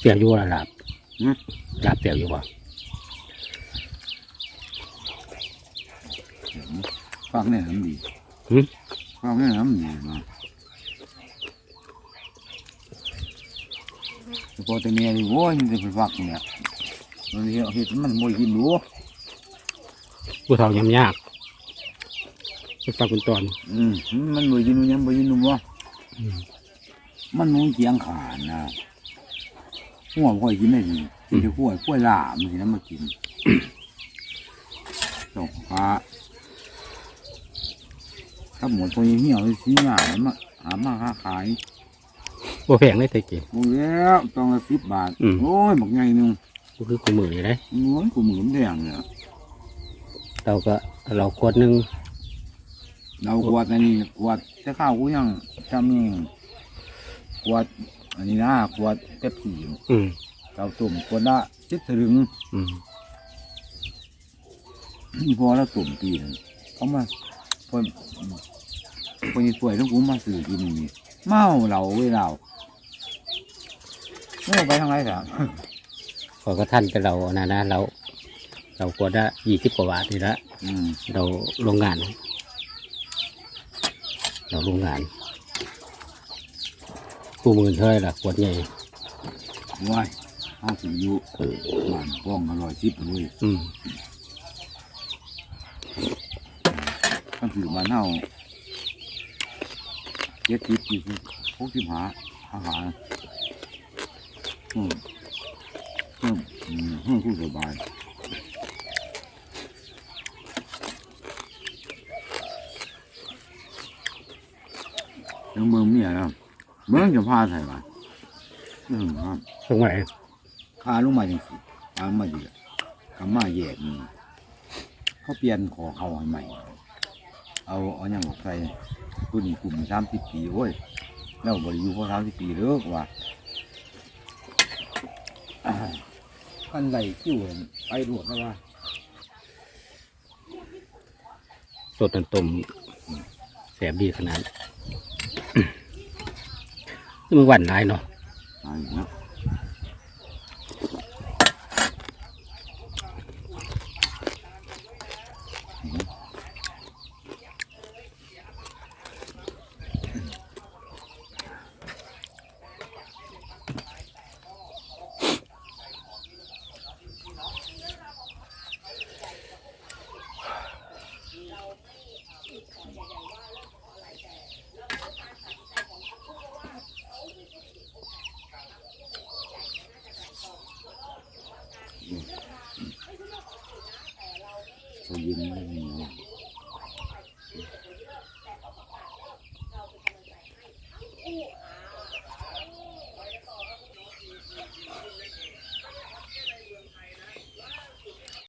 เสียบอยู่ละลาบหืมลาบเสียบอยู่บ่ฟังเนี่ยน้ำดีหึฟังเนี่ยน้ำดีมาแต่พอแต่เมียนี่โว้ยมันจะไปฟักเนี่ยมันเห็ดเห็ดมันมวยกินดูผู้เฒ่ายำยากเป็นตาเป็นตอน อืมมันมวยกินดูยังมวยกินดูวะอืม มันมุ้งเคียงขาดนะ หัวค่อยกินได้ดีกินแต่ขั้วขั้วล่ามันสิน้ำมากินจอกฟ้าถ้าหมดตัวเหี่ยวๆสีหน้ามันมาหามาค้าขายบ่แพงเลยแต่กี้หมดแล้วต้องละสิบบาทอืมโอ้ยบักไงหนึงก็คือกูมือนี่เลยม้วนกูหมื่นแดงเนี่ยเราก็เราขวดหนึงเราขวดอันนี้ขวดจะข้าวกูยังจำนี่ขวด อันนี้นะขวดเป๊ปซี่อืมเราตุ่มขวดละสิบถึงอืมนี่พอแล้วตุ่มปีนเขามาพอพอนี่ป่วยต้องกูมาสื่อกินนี่เมาเหล่าเว้ยเราไม่เอาไปทางไรสามขอยก็ท่านแต่เรานะนะเรา เราขวดละยี่สิบกว่าบาทนี่ละอืมเราโรงงาน เราโรงงาน กูมือเท่าไหรล่ะขวดใหญ่ว้ายห้าสิบยุหวานป้องอร่อยสิบเลยอืมก็คือบ้านเฮาเจ็ดสิบสี่สิบหกสิบห้าอาหารอืมอืมอืมอืมคู่สบายยังเมืองเมียนะ เมืองจะพาใส่มาอืมครับตรงไหนพาลงมาจังสิพาลงมาดีกำมาแยกนี่เขาเปลี่ยนขอเขาให้ใหม่ เอาเอาอย่างบอกใส่ตัวนี้กลุ่มสามสิบปีโอ้ยแล้วบริยูพอสามสิบปีเลิกว่าอ่าคันไหลคิ้วเห็นไปรวดแล้วว่าสดน้ำต้มแสบดีขนาด นี่มึงหวั นหล